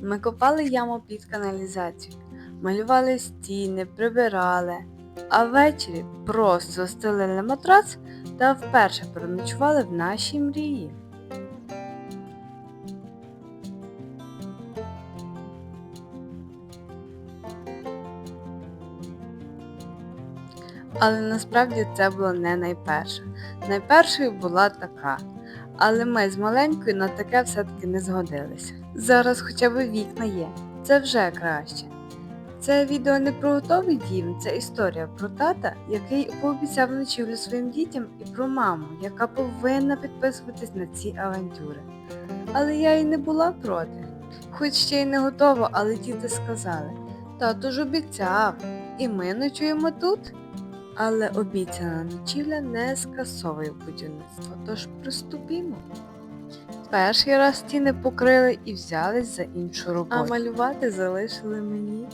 Ми копали яму під каналізацію, малювали стіни, прибирали, а ввечері просто застелили матрац та вперше переночували в нашій мрії. Але насправді це було не найперше. Найпершою була така. Але ми з маленькою на таке все-таки не згодилися. Зараз хоча б вікна є, це вже краще. Це відео не про готовий дім, це історія про тата, який пообіцяв ночівлю своїм дітям, і про маму, яка повинна підписуватись на ці авантюри. Але я й не була проти. Хоч ще й не готова, але діти сказали: тато ж обіцяв, і ми ночуємо тут. Але обіцяна ночівля не скасовує будівництво, тож приступімо. Перший раз стіни покрили і взялись за іншу роботу. А малювати залишили мені.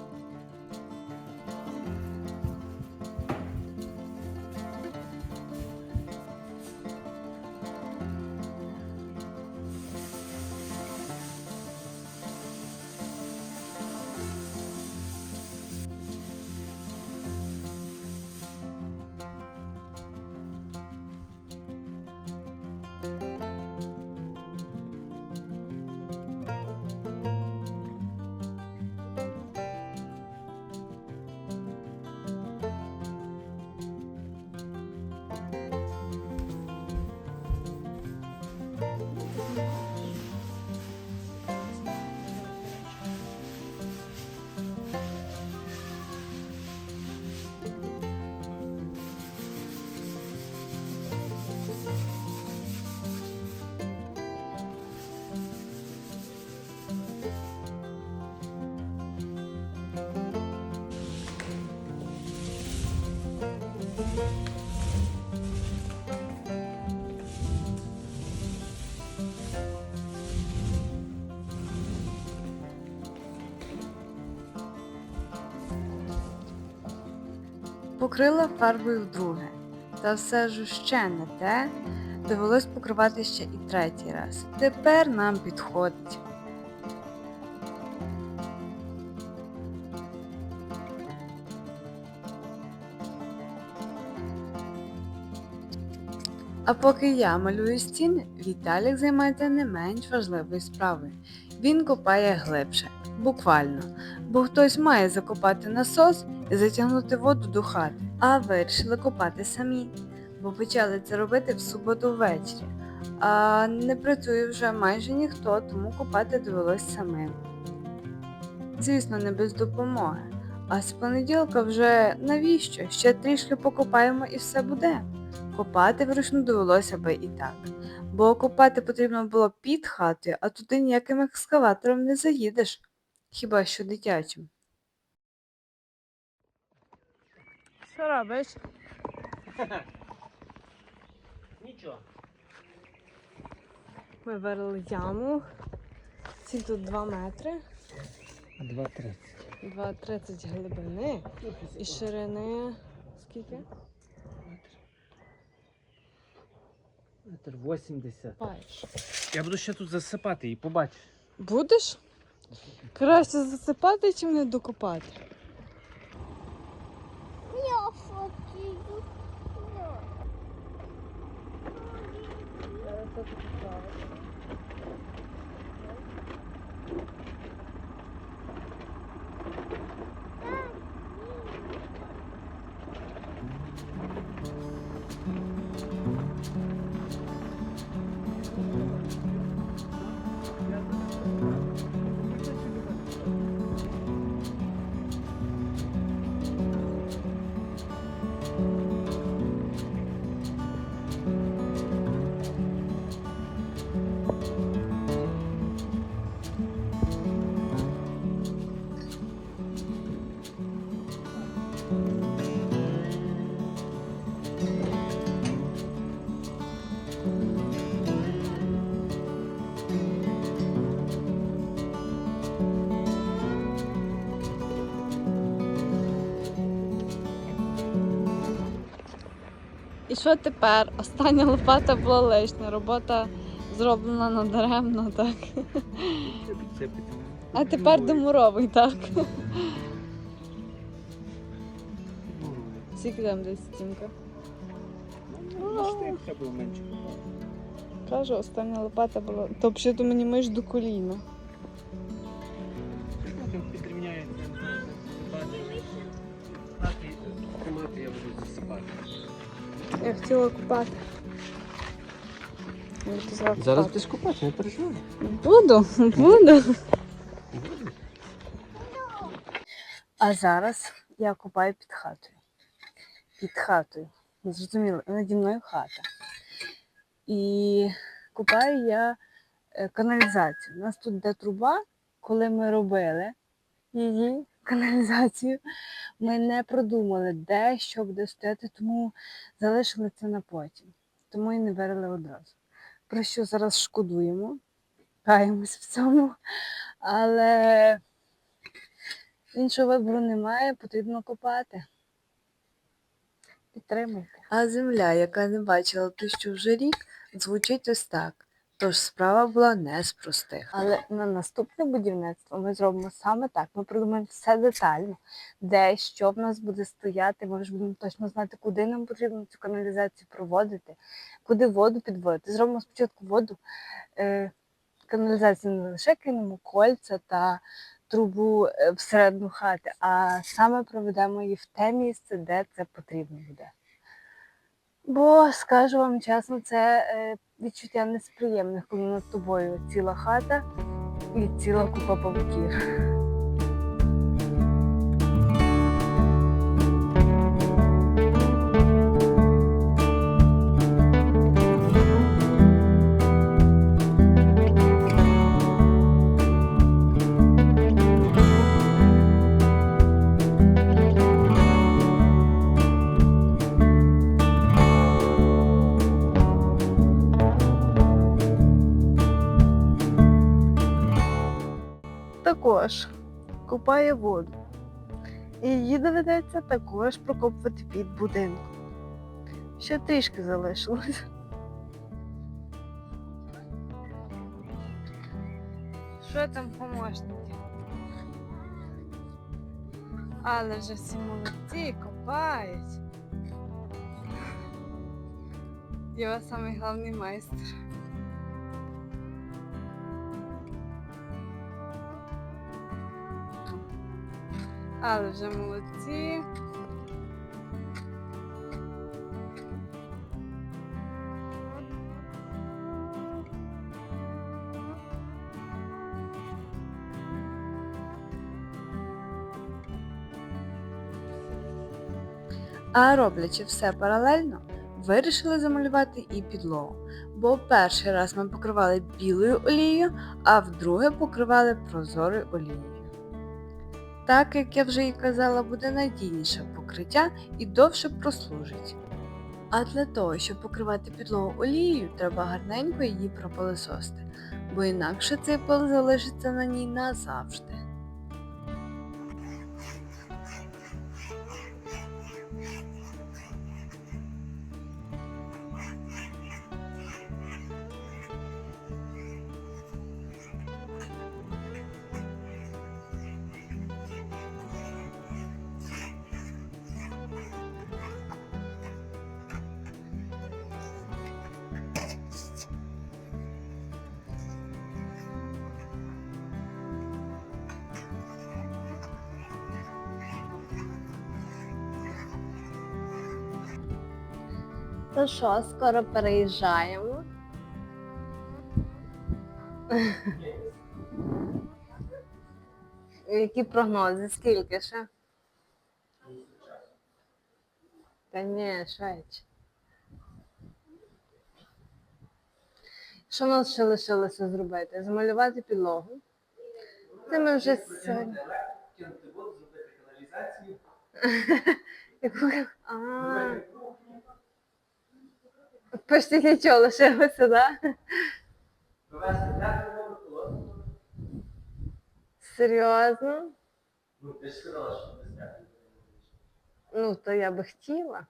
Покрила фарбою вдруге, та все ж ще не те, довелось покривати ще і третій раз. Тепер нам підходить. А поки я малюю стіни, Віталік займається не менш важливою справою. Він копає глибше, буквально, бо хтось має закопати насос і затягнути воду до хати, а вирішили копати самі, бо почали це робити в суботу ввечері. А не працює вже майже ніхто, тому копати довелось самим. Звісно, не без допомоги. А з понеділка вже навіщо? Ще трішки покопаємо і все буде. Копати вручну довелося би і так. Бо копати потрібно було під хатою, а туди ніяким екскаватором не заїдеш. Хіба що дитячим. Що робиш? Нічого. Ми вирили яму. Ці тут 2 метри, 2,30. 2,30 глибини і ширини. Скільки? Метр 80. Бачиш. Я буду ще тут засипати і побачиш. Будеш? Краще засипати, чим не докопати. Я хочу. І що тепер? Остання лопата була лишня, робота зроблена надаремно, так. А тепер домуровий, так? Скільки там десь стінка? Кажу, остання лопата була. То взагалі мені миш до коліна. Я хотіла купати. Я Зараз будеш купати, не переживай. Буду, буду. А зараз я купаю під хатою. Під хатою. Ви Зрозуміли, наді мною хата. І купаю я е, каналізацію. У нас тут де труба, коли ми робили її каналізацію, ми не продумали, де що буде стояти, тому залишили це на потім. Тому і не вирили одразу. Про що зараз шкодуємо, каємось в цьому, але іншого вибору немає, потрібно копати. Підтримуйте. А земля, яка не бачила тисячу вже рік, звучить ось так. Тож справа була не з простих. Але на наступне будівництво ми зробимо саме так. Ми придумаємо все детально, де що в нас буде стояти. Ми вже будемо точно знати, куди нам потрібно цю каналізацію проводити, куди воду підводити. Зробимо спочатку воду. Е, каналізацію не лише кинемо кольця та трубу е, всередину хати, а саме проведемо її в те місце, де це потрібно буде. Бо, скажу вам чесно, це е, відчуття несприємних, коли над тобою ціла хата і ціла купа павуків. Також купає воду. І її доведеться також прокопувати під будинком. Ще трішки залишилось. Що там помощники? Але вже всі молодці, копають. Його самий головний майстер. Але вже молодці. А роблячи все паралельно, вирішили замалювати і підлогу. Бо перший раз ми покривали білою олією, а вдруге покривали прозорою олією. Так, як я вже і казала, буде надійніше покриття і довше прослужить. А для того, щоб покривати підлогу олією, треба гарненько її пропилисости, бо інакше цей пил залишиться на ній назавжди. Що, скоро переїжджаємо? Які прогнози? Скільки ще? Та ні, швидше. Що нам ще лишилося зробити? Замалювати підлогу. Це ми вже сьогодні. Яку- Почти нічого лишилося, так? Да? Серйозно? Ну, ти ж сказала, що без теплої води. Ну, то я би хотіла.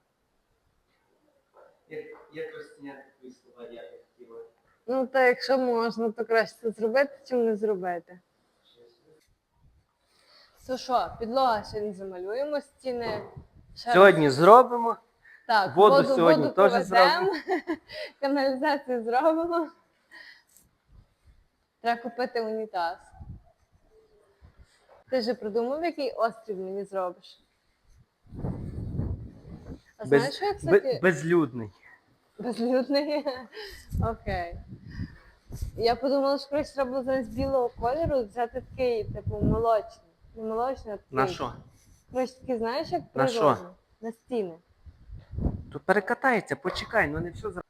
Як, як розціняти твої слова, я би хотіла. Ну, та якщо можна, то краще це зробити, чим не зробити. То що, підлога сьогодні замалюємо, стіни. ще раз- Сьогодні зробимо. Так, воду сьогодні теж проведемо, каналізацію зробимо. Треба купити унітаз. Ти ж придумав, який острів мені зробиш? А знаєш, Без, що я, кстати, безлюдний. безлюдний? Окей. Я подумала, що краще треба було замість білого кольору взяти такий, типу, молочний. Не молочний, а такий. На що? Коротше, такий, знаєш, як На що? На стіни. То перекатається, почекай, ну не все зразу.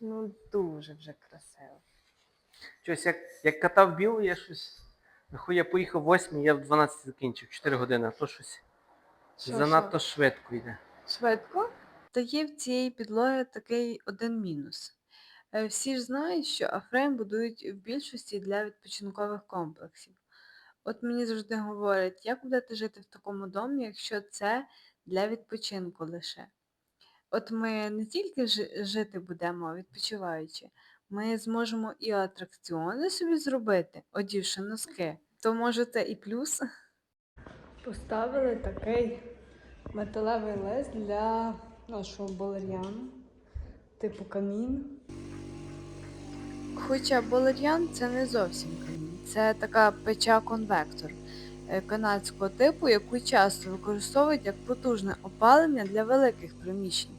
Ну, дуже вже красиво. Щось як, як катав білу, я щось. Нахуй я поїхав в 8, я в 12 закінчив, 4 години, а то щось Що, занадто швидко йде. Швидко? Та є в цієї підлоги такий один мінус. Е, Всі ж знають, що Афрейм будують в більшості для відпочинкових комплексів. От мені завжди говорять, як будете жити в такому домі, якщо це для відпочинку лише. От ми не тільки жити будемо, відпочиваючи, ми зможемо і атракціони собі зробити, одівши носки. То може це і плюс. Поставили такий металевий лист для нашого балер'яну, типу камін. Хоча балер'ян це не зовсім камін, це така печа-конвектор е, канадського типу, яку часто використовують як потужне опалення для великих приміщень,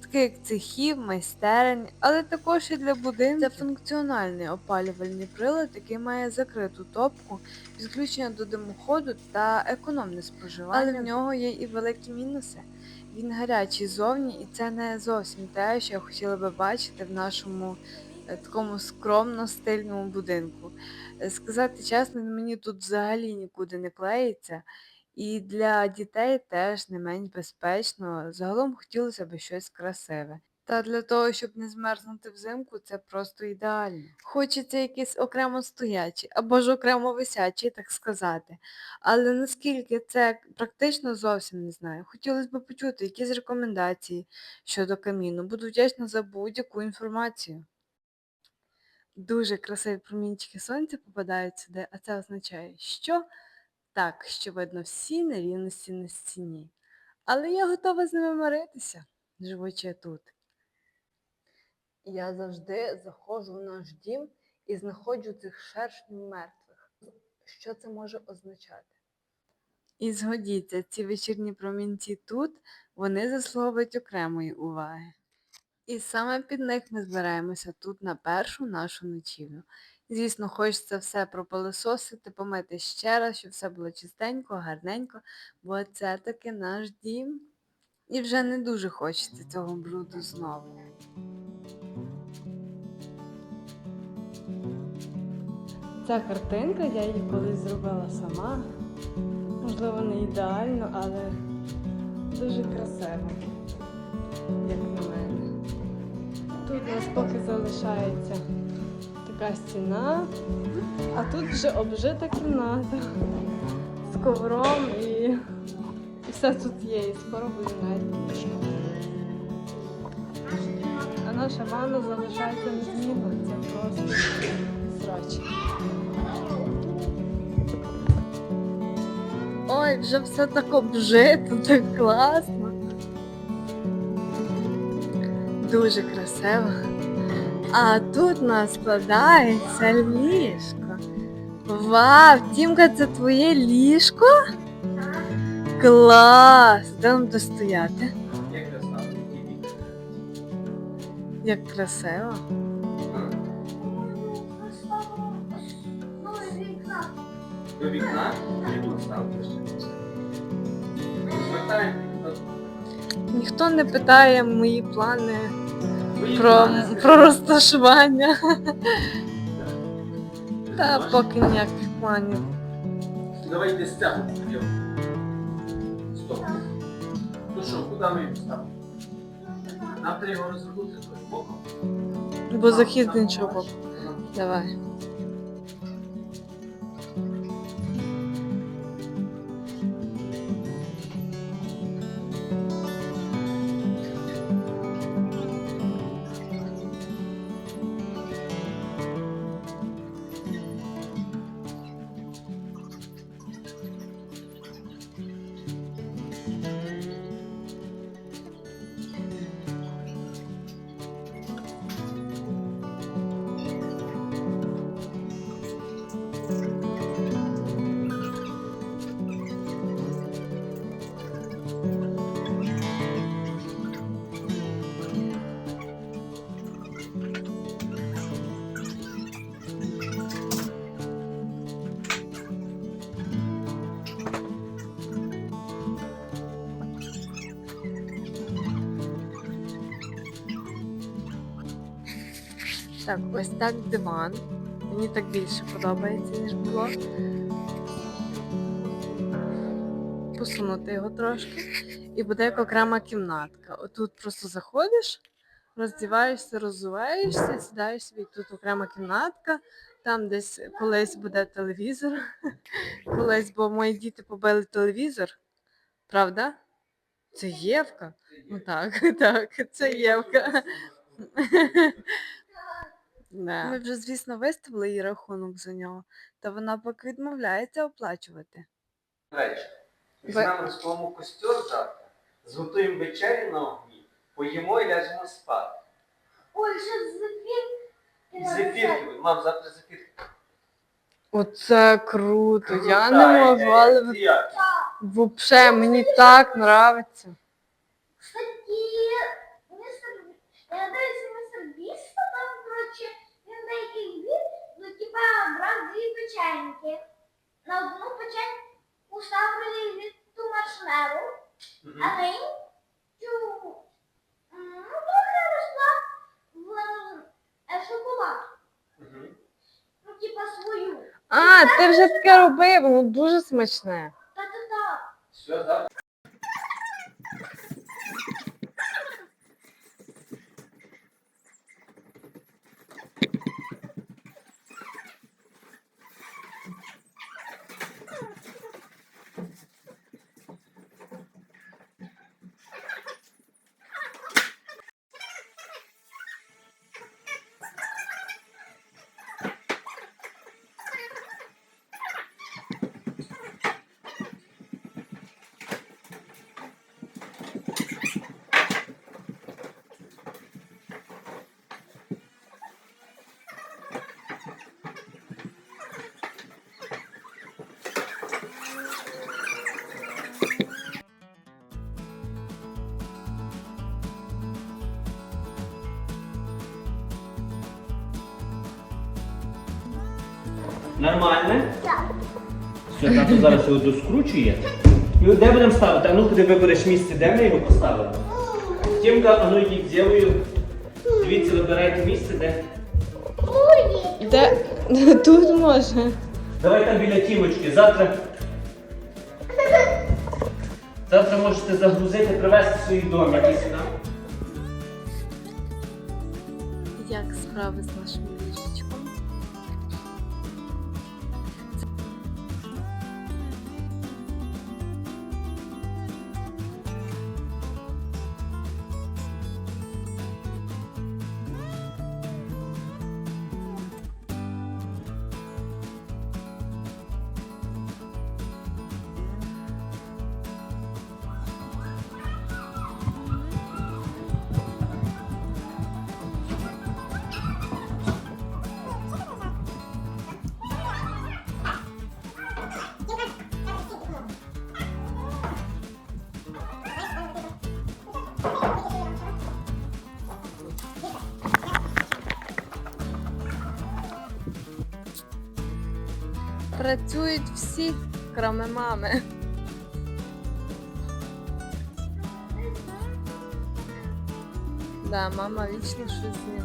таких як цехів, майстерень, але також і для будинків. Це функціональний опалювальний прилад, який має закриту топку, підключення до димоходу та економне споживання. Але в нього є і великі мінуси. Він гарячий зовні, і це не зовсім те, що я хотіла би бачити в нашому е, такому скромно стильному будинку. Е, Сказати чесно, мені тут взагалі нікуди не клеїться. І для дітей теж не менш безпечно. Загалом хотілося б щось красиве. Та для того, щоб не змерзнути взимку, це просто ідеально. Хочеться якийсь окремо стоячий або ж окремо висячий, так сказати. Але наскільки це практично зовсім не знаю. Хотілося б почути якісь рекомендації щодо каміну. Буду вдячна за будь-яку інформацію. Дуже красиві промінчики сонця попадають сюди, а це означає, що так, що видно всі нерівності на стіні. Але я готова з ними миритися, живучи тут. Я завжди заходжу в наш дім і знаходжу цих шершнів мертвих. Що це може означати? І згодіться, ці вечірні промінці тут, вони заслуговують окремої уваги. І саме під них ми збираємося тут на першу нашу ночівлю. Звісно, хочеться все пропилососити, помити ще раз, щоб все було чистенько, гарненько, бо це таки наш дім. І вже не дуже хочеться цього бруду знову. Ця картинка, я її колись зробила сама. Можливо, не ідеально, але дуже красиво, як на мене. Тут у нас поки залишається така стіна, а тут вже обжита кімната з ковром і, і все тут є, і скоро буде навіть. А наша ванна залишається незмінно, це просто срач. Ой, вже все так обжито, так класно. Дуже красиво. А тут у нас складається ліжко. Вау, Тімка, це твоє ліжко? Клас! Де нам достояти? Як красиво. До вікна тут ставиш? Ніхто не питає мої плани про, про розташування. Та поки ніяких планів. Давай йди стягу. Стоп. Ну що, куди ми їм ставимо? Нам треба його розвернути боком. Бо захід з іншого боку. Давай. Так, ось так диван. Мені так більше подобається, ніж було. Посунути його трошки. І буде як окрема кімнатка. Отут просто заходиш, роздіваєшся, розуваєшся, сідаєш собі. Тут окрема кімнатка. Там десь колись буде телевізор. Колись, бо мої діти побили телевізор. Правда? Це Євка? Ну так, так, це Євка. Ми вже, звісно, виставили їй рахунок за нього, та вона поки відмовляється оплачувати. Вечір. Візьмемо своєму костюр завтра, зготуємо вечерю на огні, поїмо і ляжемо спати. Ой, ще зефір. Зефірки, мам, завтра зефірки. Оце круто, я Крута не можу, ідея. але взагалі мені так нравиться. Кстати, я дивлюся, мистер Біста, там, коротше, він деякий від, ну, типа, брав дві печеньки. На одну печеньку ставили від ту маршмелу, а на іншу, ну, трохи росла в е, шоколад. Ну, типа, свою. А, ти вже таке робив, ну дуже смачне. Та-та-та. Нормальне? Все, тато зараз його доскручує. І от де будемо ставити? А ну куди вибереш місце, де ми його поставимо? Тімка, а ну йдіть з Дивіться, вибирайте місце, де. Де тут може? Давай там біля тімочки. Завтра. Завтра можете загрузити, привезти свої дом якийсь сюди. Як справи з нашим ліжечком? Працюють всі, кроме мами. Да, мама вічно щось знімає.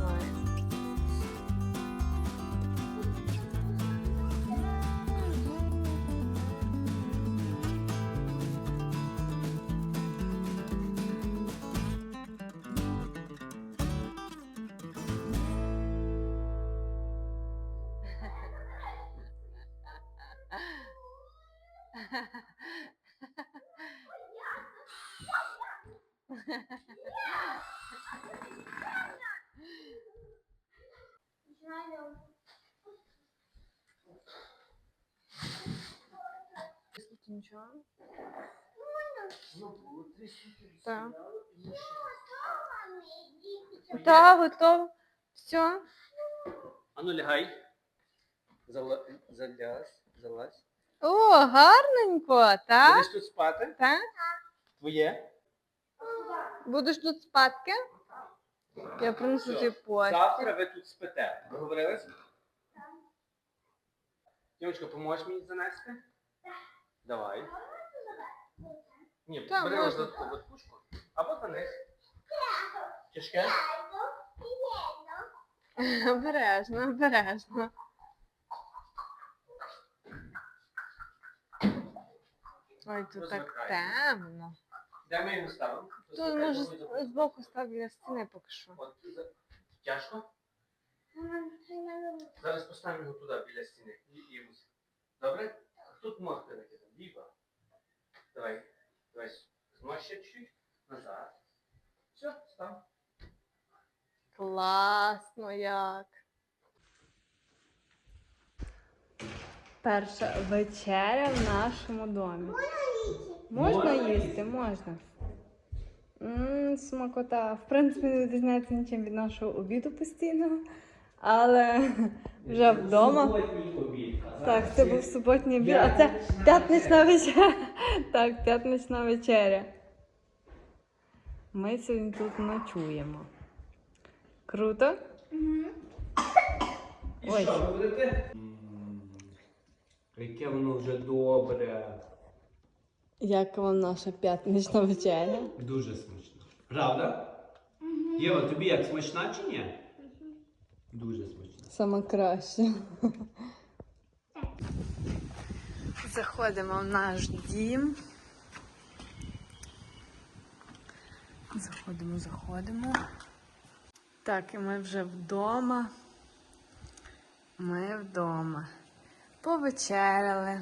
Нічого. Так. Так, готово. Все. А ну лягай. Зала... Заляз, залазь. О, гарненько, так? Будеш тут спати? Так? Твоє? Будеш тут спадки? Я принесу тобі постіль. Завтра ви тут спите. Договорились? Дівчинка, поможеш мені занести? Давай. Ні, Так, бери можна. от кучку. Або занес. Тяжке? Обережно, обережно. Ой, тут так темно. Де ми його ставимо? Тут може з- збоку став біля стіни поки що. От, Тяжко? Зараз поставимо його туди, біля стіни. Добре? Тут моркви накидаємо. Діба. Давай. Давай. Зможеш ще чуть назад. Все, став. Класно як. Перша вечеря в нашому домі. Можна Можна їсти, можна. Ммм, смакота. В принципі, не відрізняється нічим від нашого обіду постійного, але вже вдома. Так, це був суботній обід, а це п'ятнична вечеря. Так, п'ятнична вечеря. Ми сьогодні тут ночуємо. Круто? І що, ви будете? Яке воно вже добре. Як вам наша п'ятнична вечеря? Дуже смачно. Правда? Єва, тобі як смачна чи ні? Дуже смачна. Саме краще. Заходимо в наш дім. Заходимо, заходимо. Так, і ми вже вдома. Ми вдома. Повечеряли,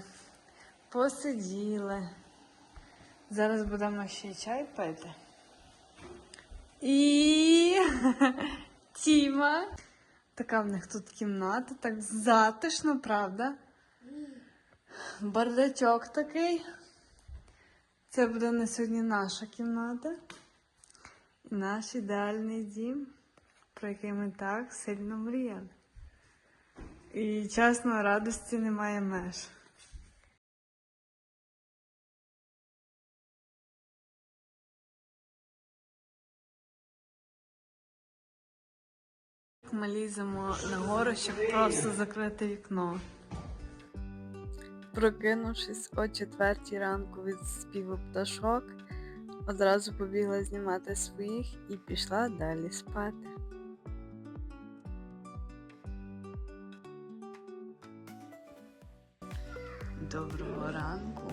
посиділи. Зараз будемо ще чай пити. І Тіма. Така в них тут кімната, так затишно, правда? Бардачок такий. Це буде на сьогодні наша кімната. Наш ідеальний дім, про який ми так сильно мріяли. І чесно, радості немає меж. Ми ліземо нагору, щоб просто закрити вікно. Прокинувшись о четвертій ранку від співу пташок, одразу побігла знімати своїх і пішла далі спати. Доброго ранку.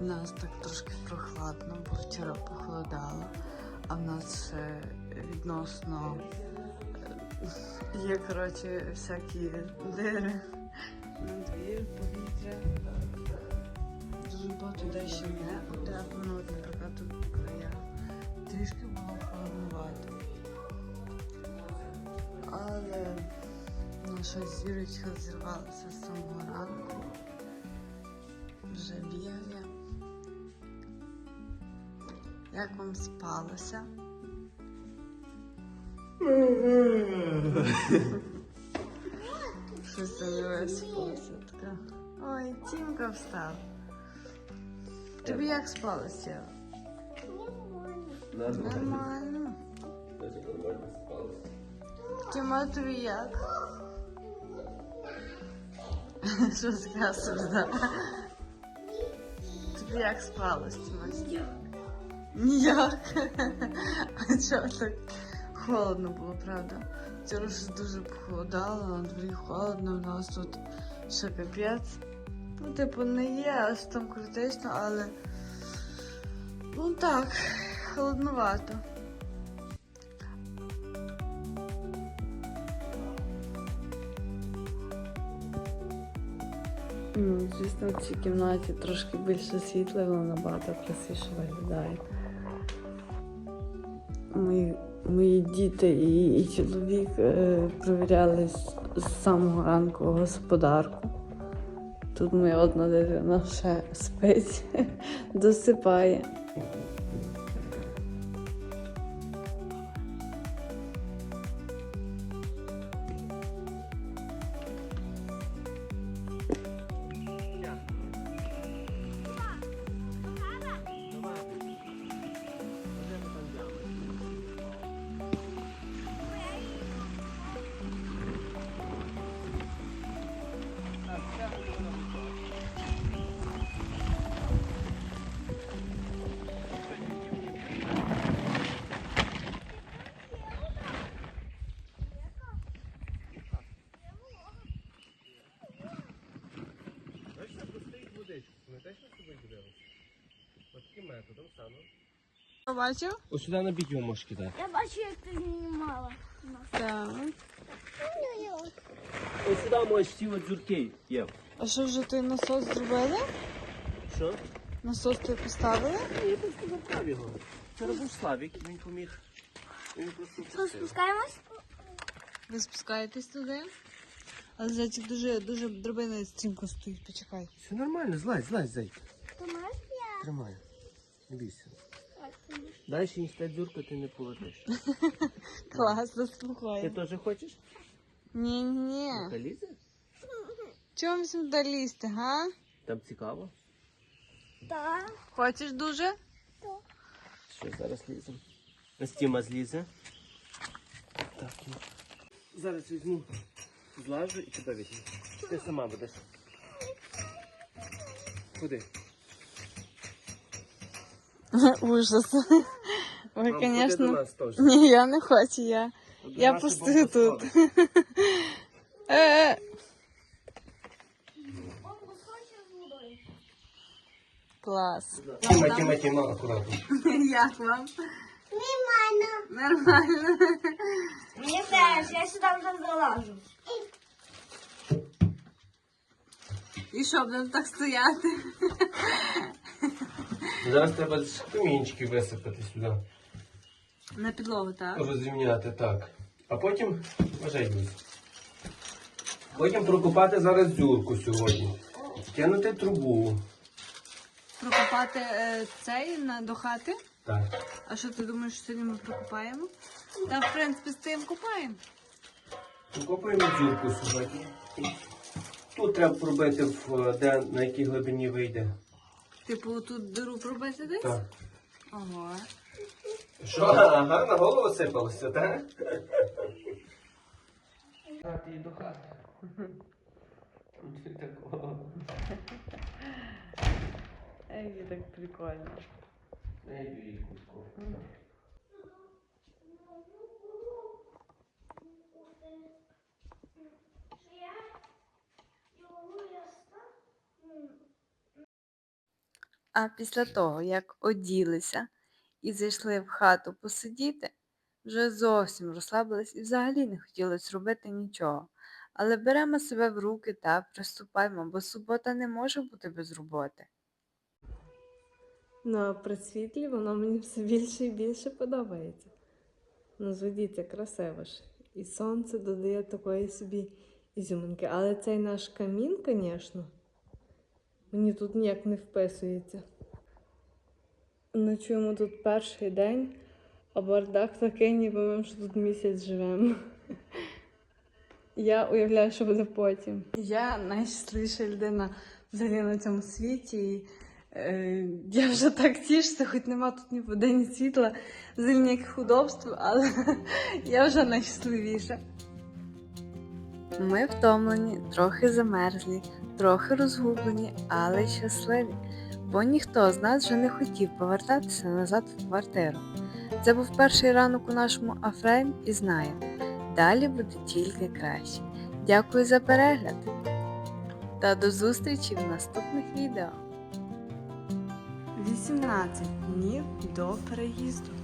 У нас так трошки прохладно, бо вчора похолодало, а в нас ще відносно е, є, коротше, всякі дири. На двір, повітря. Дуже багато де ще не утеплено, от, наприклад, тут по наша зірочка зірвалася з самого ранку. Вже бігає. Як вам спалося? Щось там не виспалося така. Ой, Тімка встав. Тобі як спалося? Нормально. Тіма, тобі як? Що сказав, да? Тобі як спалось, Тімась? Ніяк. А чого так холодно було, правда? Вчора ж дуже похолодало, на дворі холодно, у нас тут ще капець. Ну, типу, не є аж там критично, але ну так, холодновато. Ну, звісно, в цій кімнаті трошки більше світла, воно набагато красивіше виглядає. Мої, мої діти і, і чоловік е, провіряли з, з самого ранку господарку. Тут моя одна дитина ще спить, досипає. Побачив? Ось сюди на бідьо можеш кидати. Я бачу, як ти знімала. Так. Ось сюди можеш всі от дзюрки є. А що вже ти насос зробили? Що? Насос ти поставили? Я просто заправ його. Вчора був Славік, він поміг. Він просто Що, спускаємось? Ви спускаєтесь туди? Але зайчик дуже дуже дробина стрімко стоїть, почекай. Все нормально, злазь, злазь, зайка. Ти маєш я? Тримай. Не бійся. Далі ніж та дзюрка ти не полетиш. Класно, Ти слухай. теж хочеш? Ні, ні. Та лізе? Чому сюди лізти, га? Там цікаво. Так. Хочеш дуже? Що зараз ліземо? Настіма злізе. Так. ну. Зараз візьму, злажу і тебе візьму. Ти сама будеш. Куди? Ужас. Ой, Мам, ходи до звісно. нас теж. Ні, я не хочу, я. До Я нас постою бомба тут. сховища. Е, Он вискочив з водою. Клас. Тіма, Тіма, Тіма, акуратно. Як вам? Нормально. Нормально. Мені теж, я сюди вже залажу. І що, будемо так стояти? Зараз треба камінчики висипати сюди. На підлогу, так? Розрівняти так. А потім вважай. Потім прокопати зараз дзюрку сьогодні. Кинути трубу. Прокопати е, цей на, до хати. Так. А що ти думаєш, що сьогодні ми прокопаємо? Та, в принципі, з тим копаємо. Прокопуємо дзюрку сьогодні. Тут треба пробити, в, де, на якій глибині вийде. Типу, тут диру пробити десь? Так. Ого. Що? Ага, на голову сипалося, так? Хати і до хати. Такого. Ей, так прикольно. Їй куску. А після того, як оділися і зайшли в хату посидіти, вже зовсім розслабились і взагалі не хотілося робити нічого. Але беремо себе в руки та приступаємо, бо субота не може бути без роботи. Ну, а при світлі воно мені все більше і більше подобається. Ну, зведіться, красиво ж. І сонце додає такої собі ізюминки. Але цей наш камін, звісно, мені тут ніяк не вписується. Ночуємо тут перший день, а бардак такий, ніби ми вже тут місяць живемо. Я уявляю, що буде потім. Я найщасливіша людина взагалі на цьому світі. І, е, я вже так тішуся, хоч нема тут ні води, ні світла, взагалі ніяких удобств, але я вже найщасливіша. Ми втомлені, трохи замерзлі, трохи розгублені, але щасливі, бо ніхто з нас вже не хотів повертатися назад в квартиру. Це був перший ранок у нашому Афрейм і знаємо, далі буде тільки краще. Дякую за перегляд та до зустрічі в наступних відео. 18 днів до переїзду.